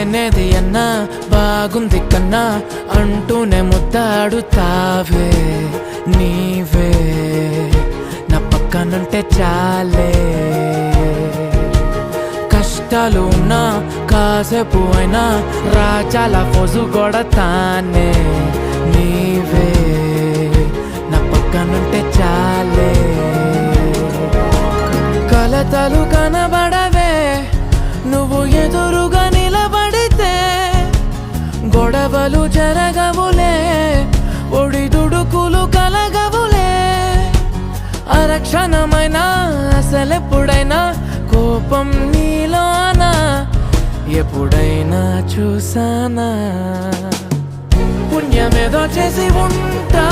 నేనేది అన్నా బాగుంది కన్నా అంటూనే ముద్దాడుతావే నీవే. నా పక్కనుంటే చాలే. కష్టాలు ఉన్నా కాసేపు అయినా రాజాల ఫోజు కొడతానే నీవే. నా పక్కనుంటే చాలే. కలతలు కనబడవే గొడవలు జరగవులే ఒడిదుడుకులు కలగవులే. అరక్షణమైనా అసలెప్పుడైనా కోపం నీలోనా ఎప్పుడైనా చూసానా? పుణ్యమేదో చేసి ఉంటా